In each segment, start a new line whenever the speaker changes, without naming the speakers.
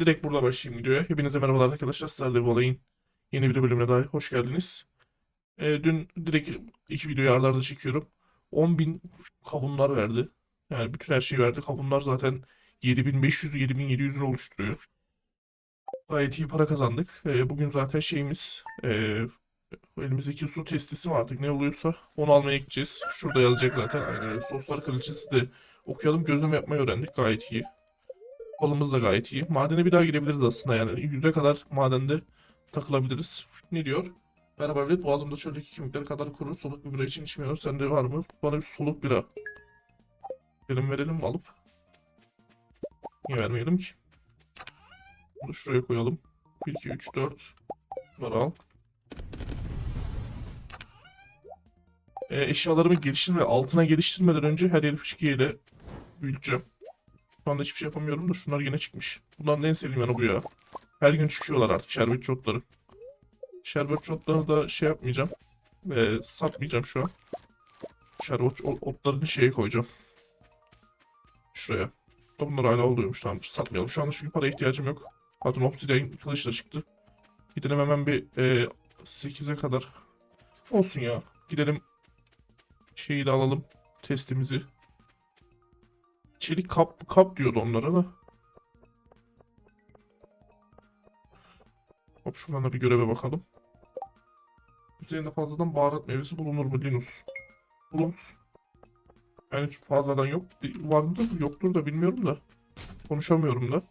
Direkt burada başlayayım videoya. Hepinize merhabalar arkadaşlar. Bu olayın yeni bir bölümüne daha hoş geldiniz. Ee, dün direkt iki videoyu arda arda çekiyorum. 10.000 kavunlar verdi. Yani bütün her şeyi verdi. Kavunlar zaten 7500'ü 7700'ü oluşturuyor. Gayet iyi para kazandık. Ee, bugün zaten şeyimiz e, elimizdeki su testisi mi artık ne oluyorsa onu almaya gideceğiz. Şurada yazacak zaten. Ee, soslar kraliçesi de okuyalım. Gözleme yapmayı öğrendik. Gayet iyi. Balımız da gayet iyi. Madene bir daha girebiliriz aslında yani. Yüze kadar madende takılabiliriz. Ne diyor? Merhaba evlat. Boğazımda çöldeki kemikler kadar kuru. Soluk bir bira için içmiyor. Sende var mı? Bana bir soluk bira. Verelim verelim alıp? Niye vermeyelim ki? Bunu şuraya koyalım. 1, 2, 3, 4. Bunları al. Ee, eşyalarımı geliştirme, altına geliştirmeden önce her yeri fışkiyeyle büyüteceğim. Şu anda hiçbir şey yapamıyorum da şunlar yine çıkmış. Bunların en sevdiğim yanı bu ya. Her gün çıkıyorlar artık şerbet çotları. Şerbet çotlarını da şey yapmayacağım. Ee, satmayacağım şu an. Şerbet ot- otlarını şeye koyacağım. Şuraya. Da Bunlar hala oluyormuş tamam satmayalım. Şu anda çünkü para ihtiyacım yok. Zaten obsidian kılıç da çıktı. Gidelim hemen bir e, 8'e kadar. Olsun ya. Gidelim şeyi de alalım. Testimizi. Çelik kap kap diyordu onlara da. Hop şuradan da bir göreve bakalım. Üzerinde fazladan baharat meyvesi bulunur mu Linus? Bulunuz. Yani hiç fazladan yok. Var mıdır? Yoktur da bilmiyorum da. Konuşamıyorum da.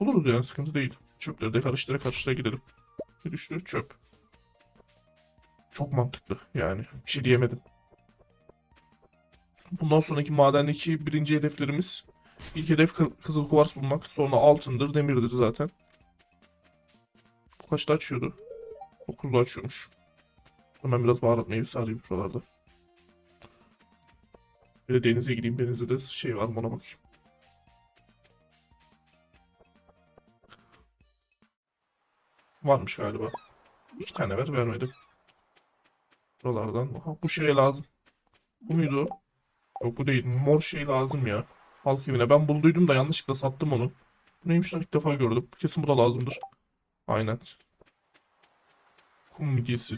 Buluruz yani sıkıntı değil. Çöpleri de karıştıra karıştıra gidelim. Bir düştü çöp. Çok mantıklı yani. Bir şey diyemedim. Bundan sonraki madendeki birinci hedeflerimiz ilk hedef kı- kızıl kuvars bulmak. Sonra altındır, demirdir zaten. Bu kaçta açıyordu? 9'da açıyormuş. Hemen biraz baharat meyvesi arayayım şuralarda. Bir de denize gideyim. Denizde de şey var mı bakayım. Varmış galiba. İki tane ver vermedim. Buralardan. Aha, bu şeye lazım. Bu muydu? Yok bu değil. Mor şey lazım ya. Halk evine. Ben bulduydum da yanlışlıkla sattım onu. Bu neymiş lan ilk defa gördüm. Kesin bu da lazımdır. Aynen. Kum midyesi.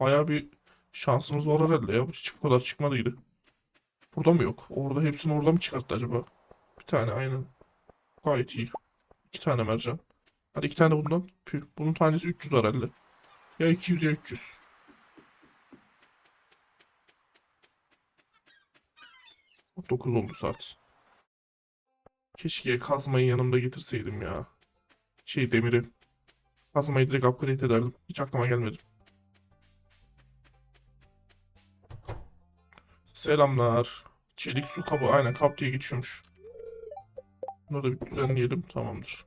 Baya bir şansımız var herhalde ya. Hiç bu kadar çıkmadıydı. Burada mı yok? Orada hepsini orada mı çıkarttı acaba? Bir tane aynen. Gayet iyi. İki tane mercan. Hadi iki tane bundan. Bunun tanesi 300 herhalde. Ya 200 ya 300. Dokuz oldu saat. Keşke kazmayı yanımda getirseydim ya. Şey demiri. Kazmayı direkt upgrade ederdim. Hiç aklıma gelmedi. Selamlar. Çelik su kabı. Aynen kap diye geçiyormuş. Bunları da bir düzenleyelim. Tamamdır.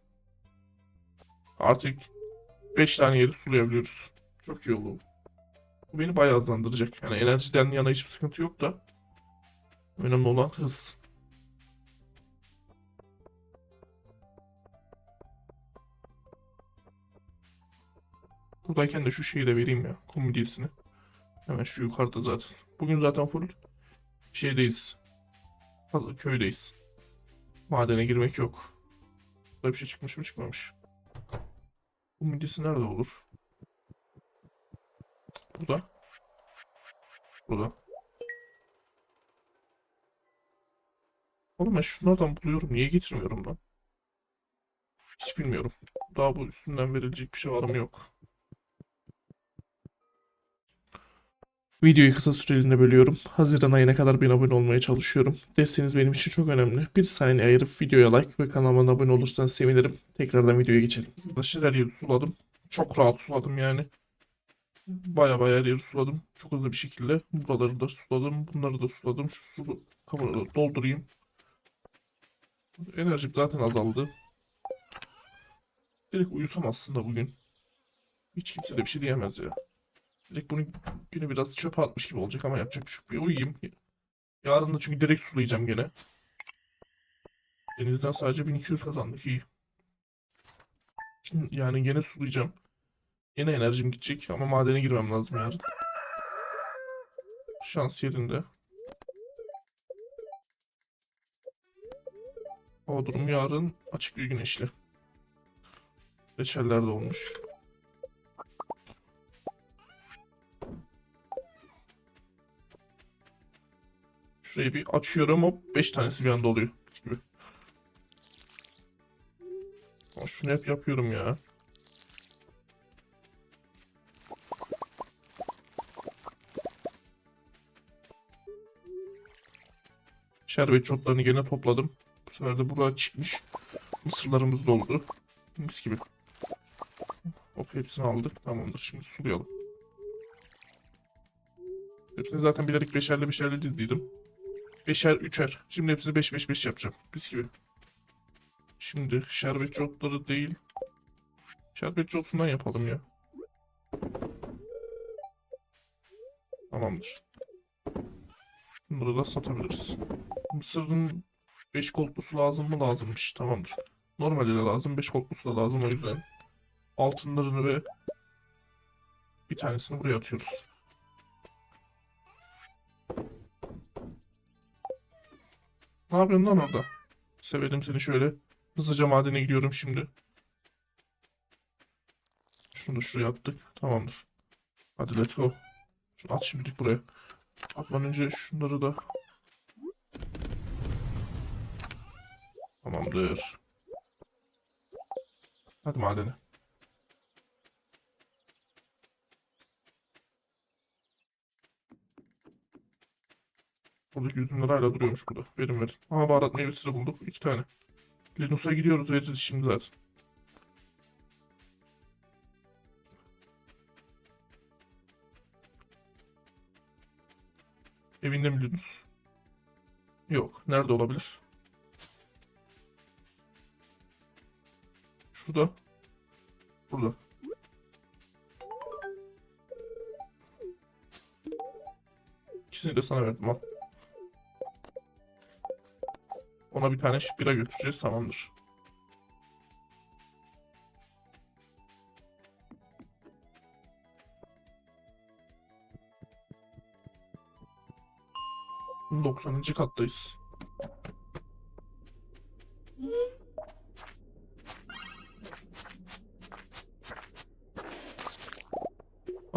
Artık 5 tane yeri sulayabiliyoruz. Çok iyi oldu. Bu beni bayağı hızlandıracak. Yani enerjiden yana hiçbir sıkıntı yok da. Önemli olan hız. Buradayken de şu şeyi de vereyim ya. Kum midyesini. Hemen şu yukarıda zaten. Bugün zaten full şeydeyiz. Hazır köydeyiz. Madene girmek yok. Burada bir şey çıkmış mı çıkmamış. Bu midyesi nerede olur? Burada. Burada. Oğlum ben şunlardan buluyorum. Niye getirmiyorum lan? Hiç bilmiyorum. Daha bu üstünden verilecek bir şey var mı yok. Videoyu kısa süreliğine bölüyorum. Haziran ayına kadar bin abone olmaya çalışıyorum. Desteğiniz benim için çok önemli. Bir saniye ayırıp videoya like ve kanalıma abone olursanız sevinirim. Tekrardan videoya geçelim. Arkadaşlar her yeri suladım. Çok rahat suladım yani. Baya baya her yeri suladım. Çok hızlı bir şekilde. Buraları da suladım. Bunları da suladım. Şu su da doldurayım. Enerjim zaten azaldı. Direkt uyusam aslında bugün. Hiç kimse de bir şey diyemez ya. Direkt bunu günü biraz çöpe atmış gibi olacak ama yapacak bir şey yok. Uyuyayım. Yarın da çünkü direkt sulayacağım gene. Denizden sadece 1200 kazandık iyi. Yani gene sulayacağım. Yine enerjim gidecek ama madene girmem lazım yarın. Şans yerinde. Hava durumu yarın açık bir güneşli. Reçeller de olmuş. Şurayı bir açıyorum hop 5 tanesi bir anda oluyor. Gibi. Ama şunu hep yapıyorum ya. Şerbet çotlarını gene topladım. Bu sefer de buraya çıkmış. Mısırlarımız doldu. Mis gibi. Hop hepsini aldık. Tamamdır. Şimdi sulayalım. Hepsini zaten bilerek beşerli beşerli dizdiydim. Beşer, üçer. Şimdi hepsini beş beş beş yapacağım. Mis gibi. Şimdi şerbetçi otları değil. Şerbetçi otundan yapalım ya. Tamamdır. Bunları da satabiliriz. Mısırın 5 koltlusu lazım mı? Lazımmış. Tamamdır. Normalde de lazım. 5 koltlusu da lazım. O yüzden altınlarını ve bir tanesini buraya atıyoruz. Ne yapıyorsun lan orada? Severim seni şöyle. Hızlıca madene gidiyorum şimdi. Şunu da şuraya attık. Tamamdır. Hadi let's go. Şunu at şimdilik buraya. Atmadan önce şunları da... Tamamdır. Hadi madene. Buradaki üzümler hala duruyormuş burada. Verin verin. Aha baharat meyvesi de bulduk. iki tane. Linus'a gidiyoruz veririz şimdi zaten. Evinde mi Linus? Yok. Nerede olabilir? Şurada. Burada. İkisini de sana verdim al. Ona bir tane bira götüreceğiz tamamdır. Doksanıncı kattayız.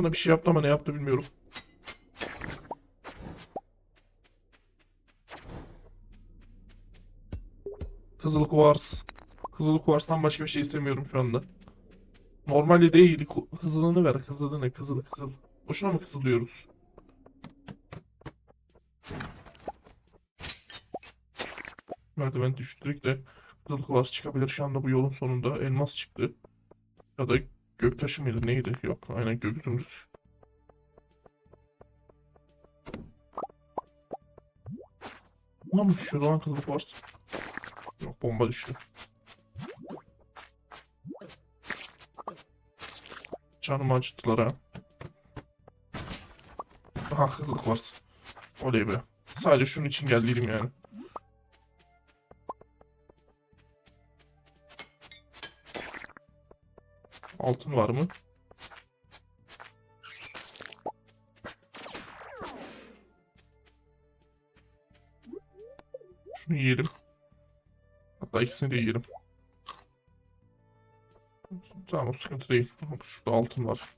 Bana bir şey yaptı ama ne yaptı bilmiyorum. Kızıl kuvars. Kızıl kuvarstan başka bir şey istemiyorum şu anda. Normalde değil. Kızılını ver. Kızılını. Kızıl kızıl. Boşuna mı kızıl diyoruz? Merdiven düştük de kızıl kuvars çıkabilir. Şu anda bu yolun sonunda elmas çıktı. Ya da göktaşı mıydı neydi? Yok aynen gök zümrüt. Buna mı düşüyor lan kızıl kuvars? Yok bomba düştü. Canımı acıttılar ha. Aha kızılık var. Oley be. Sadece şunun için geldiydim yani. Altın var mı? Şunu yiyelim. Hatta ikisini de yiyelim. Tamam o sıkıntı değil. Şurada altın var.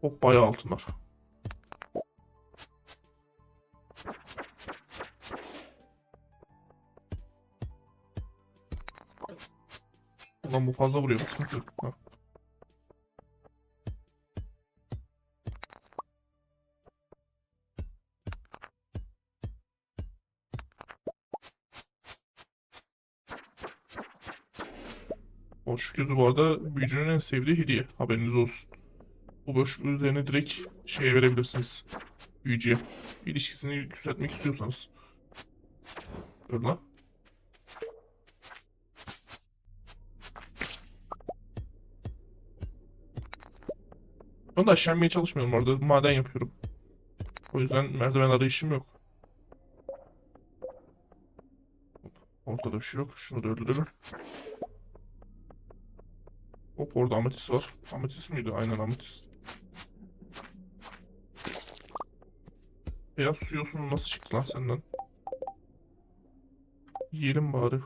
Hop bayağı altın var. Ulan bu fazla vuruyor. Sıkıntı yok. Ha. Boş gözü bu arada büyücünün en sevdiği hediye. Haberiniz olsun. Bu boşluk üzerine direkt şeye verebilirsiniz. Büyücüye. İlişkisini yükseltmek istiyorsanız. Öyle lan. Ben de aşağı inmeye çalışmıyorum orada. Maden yapıyorum. O yüzden merdiven arayışım yok. Ortada bir şey yok. Şunu da öldürelim. Hop orada ametist var. Ametist miydi? Aynen ametist. Beyaz su nasıl çıktı lan senden? Yiyelim bari.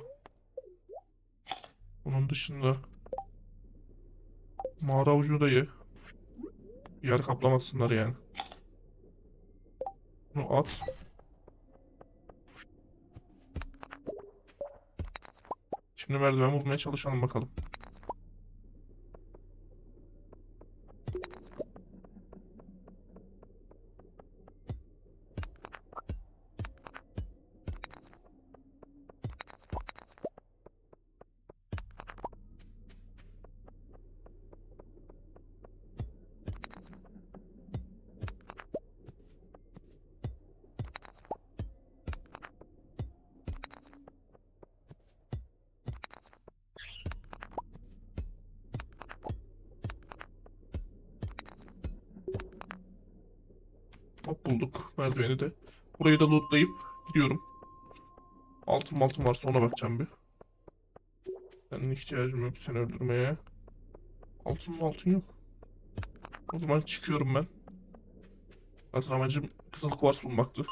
Onun dışında mağara avucunu da ye. Yer kaplamasınlar yani. Bunu at. Şimdi merdiven bulmaya çalışalım bakalım. Bulduk merdiveni de. Burayı da lootlayıp gidiyorum. Altın altın varsa ona bakacağım bir. Benim ihtiyacım yok seni öldürmeye. Altın altın yok. O zaman çıkıyorum ben. Zaten amacım kızıl kuvars bulmaktı.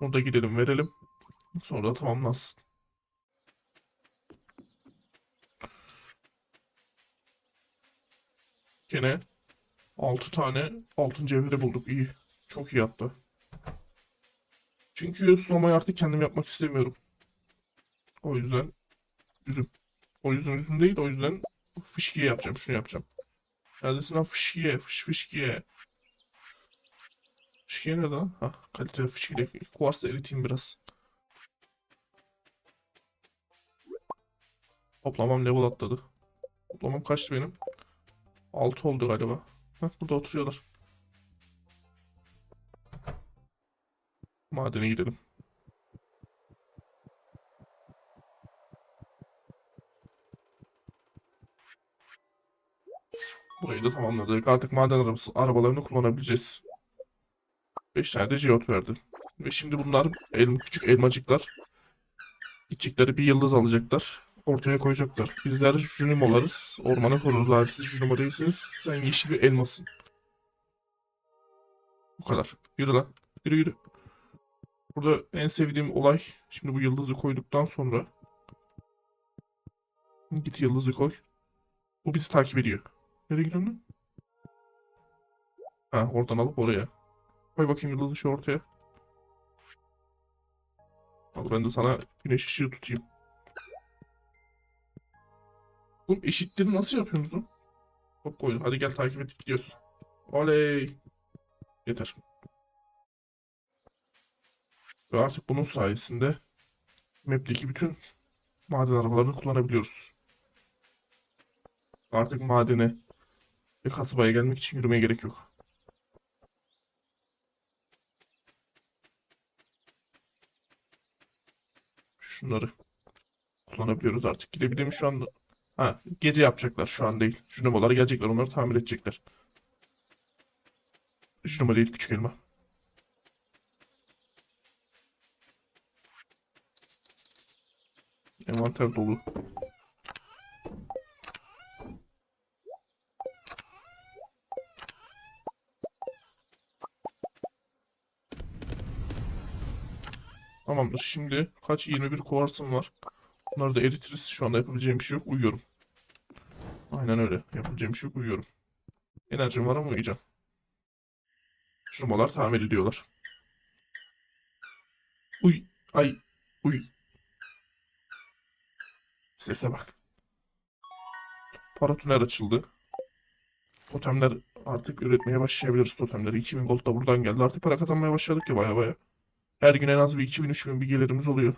Burada gidelim verelim. Sonra da tamamlansın. Gene 6 tane altın cevheri bulduk. İyi. Çok iyi hatta. Çünkü sulamayı artık kendim yapmak istemiyorum. O yüzden üzüm. O yüzden üzüm değil o yüzden fışkiye yapacağım. Şunu yapacağım. Neredesin lan fışkiye? Fış fışkiye. Fışkiye nerede lan? Hah kaliteli fışkiye. Kuvarsla eriteyim biraz. Toplamam level atladı. Toplamam kaçtı benim? 6 oldu galiba. Heh, burada oturuyorlar. Madene gidelim. Burayı da tamamladık. Artık maden arabası, arabalarını kullanabileceğiz. 5 tane de jeot verdi. Ve şimdi bunlar elma, küçük elmacıklar. İçecekleri bir yıldız alacaklar. Ortaya koyacaklar. Bizler Junimo'larız. Ormanı koruruz abi. Siz Junimo değilsiniz. Sen yeşil bir elmasın. Bu kadar. Yürü lan. Yürü yürü. Burada en sevdiğim olay. Şimdi bu yıldızı koyduktan sonra. Git yıldızı koy. Bu bizi takip ediyor. Nereye gidiyorsun? Ha oradan alıp oraya. Koy bakayım yıldızı şu ortaya. Al ben de sana güneş ışığı tutayım. Oğlum eşitleri nasıl yapıyorsunuz? Hop koydum. Hadi gel takip et gidiyoruz. Oley. Yeter. Ve artık bunun sayesinde map'teki bütün maden arabalarını kullanabiliyoruz. Artık madene ve kasabaya gelmek için yürümeye gerek yok. Şunları kullanabiliyoruz artık. Gidebilirim şu anda. Ha, gece yapacaklar şu an değil. Junomalar gelecekler onları tamir edecekler. Junoma değil küçük elma. Envanter dolu. Tamamdır. Şimdi kaç? 21 kuvarsım var. Bunları da eritiriz. Şu anda yapabileceğim bir şey yok. Uyuyorum. Aynen öyle. Yapabileceğim bir şey yok. Uyuyorum. Enerjim var ama uyuyacağım. Şurmalar tamir ediyorlar. Uy. Ay. Uy. Sese bak. Para tünel açıldı. Totemler artık üretmeye başlayabiliriz totemleri. 2000 gold da buradan geldi. Artık para kazanmaya başladık ya baya baya. Her gün en az bir 2000-3000 bir gelirimiz oluyor.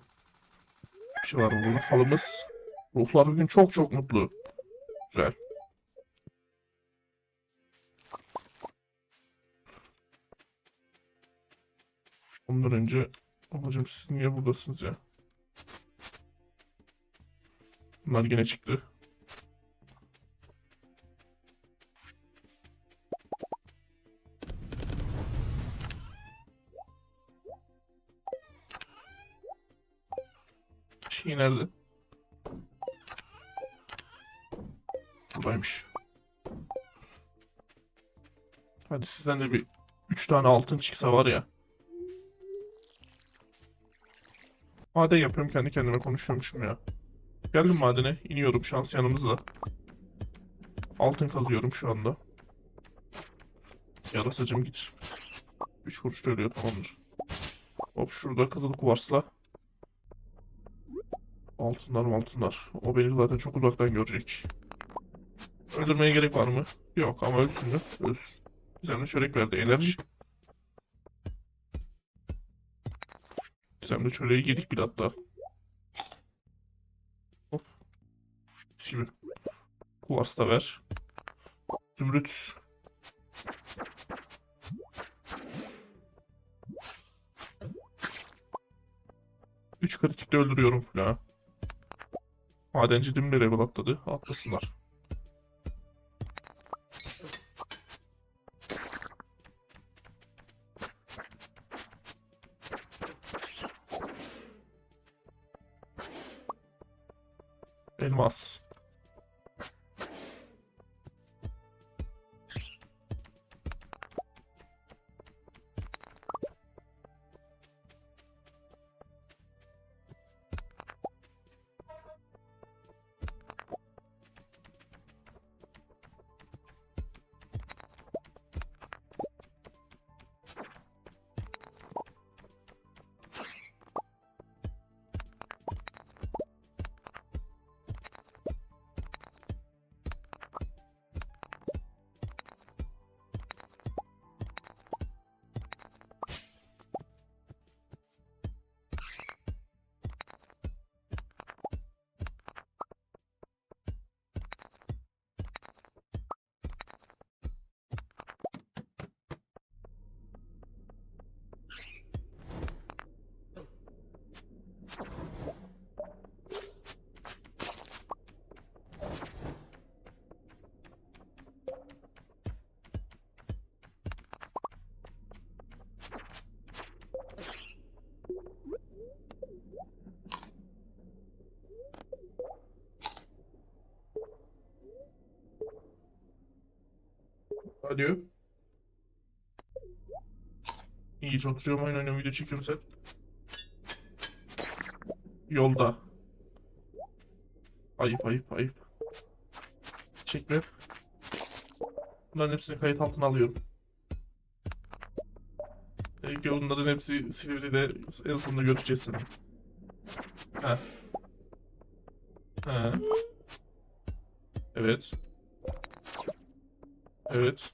Bir şey var burada? Falımız. Ruhlar bugün çok çok mutlu. Güzel. Ondan önce babacım siz niye buradasınız ya? Bunlar yine çıktı. İyi nerede? Buradaymış. Hadi sizden de bir 3 tane altın çıksa var ya. Maden yapıyorum kendi kendime konuşuyormuşum ya. Geldim madene iniyorum şans yanımızda. Altın kazıyorum şu anda. Yarasacım git. 3 kuruş ölüyor tamamdır. Hop şurada kızıl kuvarsla. Altınlar altınlar. O beni zaten çok uzaktan görecek. Öldürmeye gerek var mı? Yok ama ölsün de. Ölsün. De çörek verdi. Enerji. De çöreği yedik bir hatta. Mis. Kuvars da ver. Zümrüt. Üç kritikte öldürüyorum falan. Madenci dimle level atladı. Atlasınlar. Elmas. Alo. İyi hiç oturuyorum oyun oynuyorum video çekiyorum sen. Yolda. Ayıp ayıp ayıp. Çekme. Bunların hepsini kayıt altına alıyorum. E, bunların hepsi Silivri'de en sonunda görüşeceğiz seni. Ha. Ha. Evet. Evet.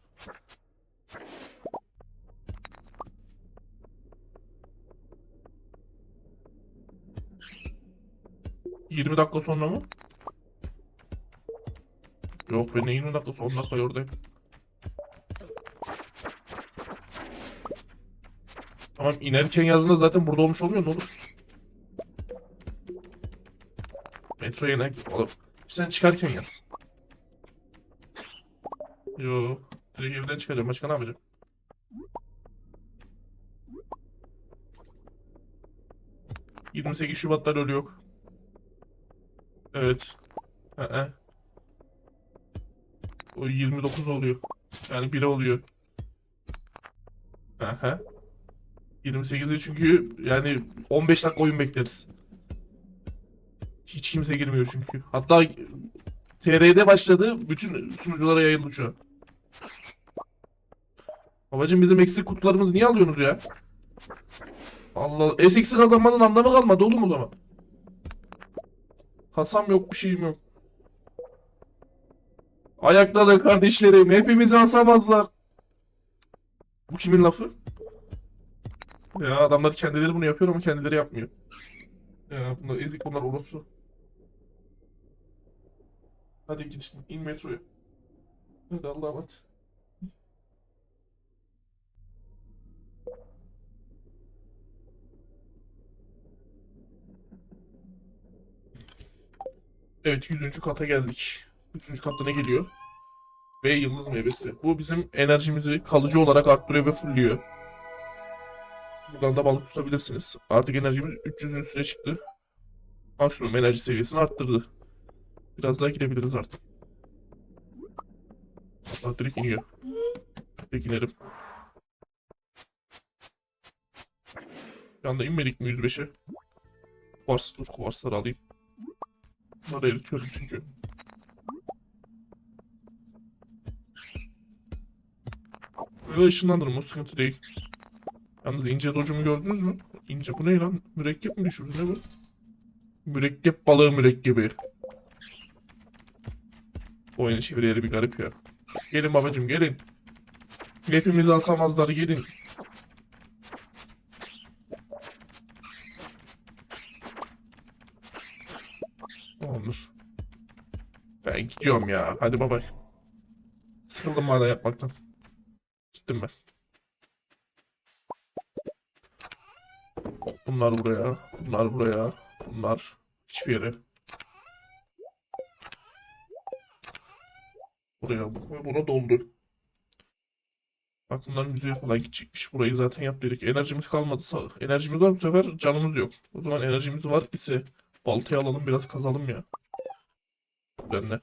Yirmi dakika sonra mı? Yok ben ne 20 dakika 10 dakika oradayım. Tamam inerken yazdığında zaten burada olmuş olmuyor ne olur? Metroya inerken oğlum. Sen çıkarken yaz. Yo. Direkt evden çıkacağım. Başka ne yapacağım? ...28 Şubat'ta LoL yok. Evet. Hı O 29 oluyor. Yani 1'e oluyor. Aha. 28'i çünkü yani 15 dakika oyun bekleriz. Hiç kimse girmiyor çünkü. Hatta TR'de başladı. Bütün sunuculara yayıldı şu an. Babacım bizim eksik kutularımızı niye alıyorsunuz ya? Allah Allah. SX'i kazanmanın anlamı kalmadı oğlum o zaman. Kasam yok bir şeyim yok. Ayakta kardeşlerim hepimizi asamazlar. Bu kimin lafı? Ya adamlar kendileri bunu yapıyor ama kendileri yapmıyor. Ya bunlar ezik bunlar orospu. Hadi git in metroya. Hadi Allah'a emanet. Evet 100. kata geldik. 100. katta ne geliyor? Ve yıldız meyvesi. Bu bizim enerjimizi kalıcı olarak arttırıyor ve fullüyor. Buradan da balık tutabilirsiniz. Artık enerjimiz 300'ün üstüne çıktı. maksimum enerji seviyesini arttırdı. Biraz daha gidebiliriz artık. Hatta direkt iniyor. Direkt inelim. Bir anda inmedik mi 105'e? Kuvars, dur kuvarsları alayım. Bunları eritiyorum çünkü. Böyle ışınlandırım o sıkıntı değil. Yalnız ince documu gördünüz mü? İnce bu ne lan? Mürekkep mi düşürdü ne bu? Mürekkep balığı mürekkebi. Bu oyunun çevirileri bir garip ya. Gelin babacım gelin. Hepimizi asamazlar gelin. Olur. Ben gidiyorum ya. Hadi baba. Sıkıldım hala yapmaktan. Gittim ben. Bunlar buraya. Bunlar buraya. Bunlar hiçbir yere. Buraya bu- buna doldu. Bak bunlar müzeye falan gidecekmiş. Burayı zaten yap dedik. Enerjimiz kalmadı. Enerjimiz var bu sefer canımız yok. O zaman enerjimiz var ise baltayı alalım biraz kazalım ya. Benle.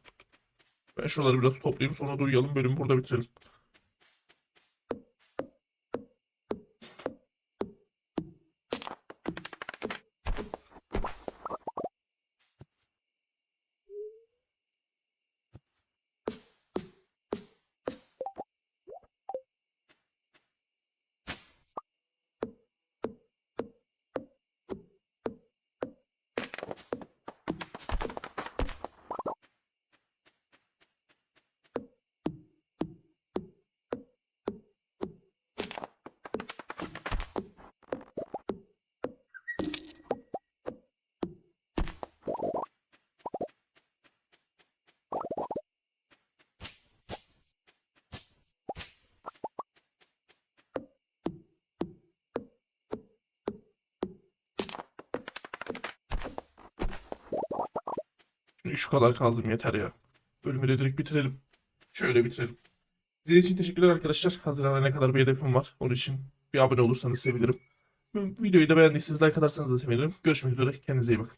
Ben şuraları biraz toplayayım sonra da uyuyalım bölümü burada bitirelim. Şu kadar kazdım yeter ya. Bölümü de direkt bitirelim. Şöyle bitirelim. İzlediğiniz için teşekkürler arkadaşlar. Haziran'a ne kadar bir hedefim var. Onun için bir abone olursanız sevinirim. Videoyu da beğendiyseniz like atarsanız da sevinirim. Görüşmek üzere. Kendinize iyi bakın.